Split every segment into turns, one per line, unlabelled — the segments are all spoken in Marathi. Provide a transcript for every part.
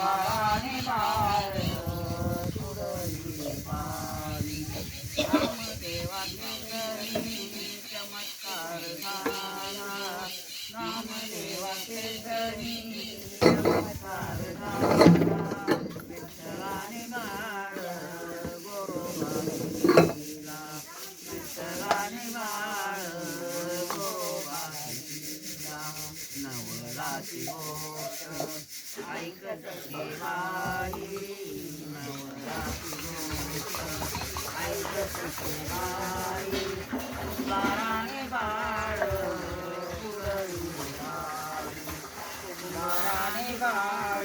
Bye. विठ्ठलाने बाळ गोरोबा दिला नवलाची गोष्ट ऐकत बाई नवलाची गोष्ट ऐकत बाई बाराने बाळ पुरविला बाळ कुंभाराने बाळ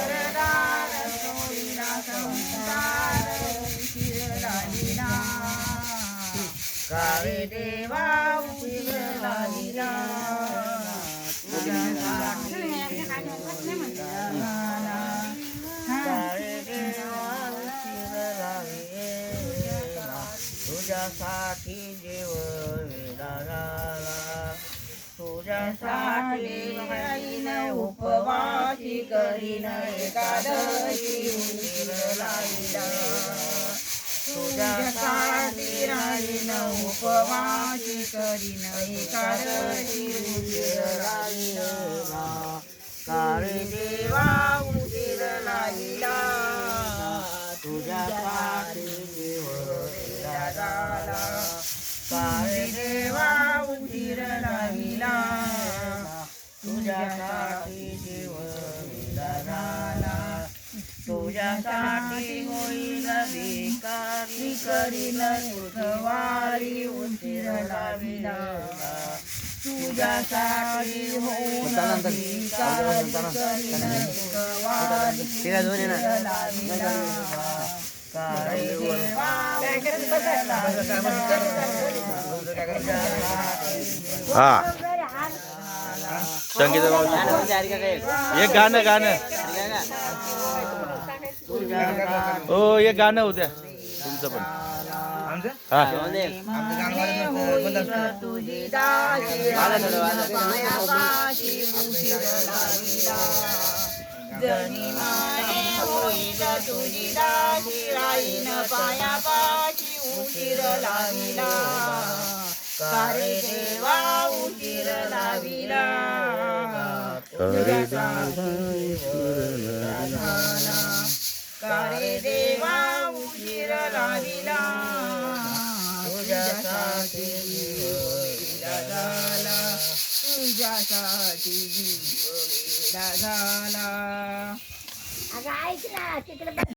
काळे देवा तुझ्यासाठी काळे देवा जीव तुझ्यासाठी राहीन उपवासी करीन एकादशी उशीर लाईला. तुझ्यासाठी राहीन उपवासी करीन एकादशी उशीर लाईला काळे देवा उशीर लाईला. तुझ्यासाठी जीव वेडा झाला काळे देवा उशीर लाईला. तुझ्या पाठी तुझ्यासाठी होईल भिकारी करीन सुखवारी उशीर लाविला तुझ्यासाठी होईल करीन उशीर लाविला
हा. संगीत एक गाणं गाणं. हो एक गाणं होत्या तुमचं पण. देवा
तुझी दासी तुझ्यासाठी जीव वेडा झाला
अगं ऐक ना तिकडे